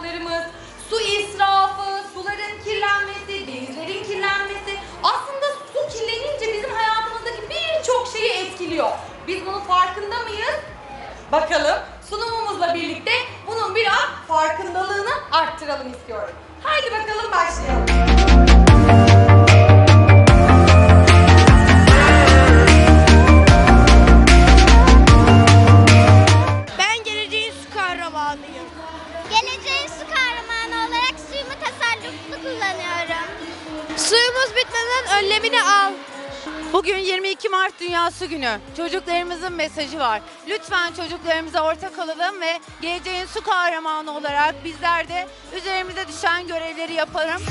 kaynaklarımız, su israfı, suların kirlenmesi, denizlerin kirlenmesi. Aslında su kirlenince bizim hayatımızdaki birçok şeyi etkiliyor. Biz bunun farkında mıyız? Bakalım sunumumuzla birlikte bunun biraz farkındalığını arttıralım istiyorum. Haydi bakalım başlayalım. Ben geleceğin su kahramanıyım. Geleceğin su kahramanı olarak suyumu tasarruflu kullanıyorum. Suyumuz bitmeden önlemini al. Bugün 22 Mart Dünya Su Günü. Çocuklarımızın mesajı var. Lütfen çocuklarımıza ortak olalım ve geleceğin su kahramanı olarak bizler de üzerimize düşen görevleri yapalım.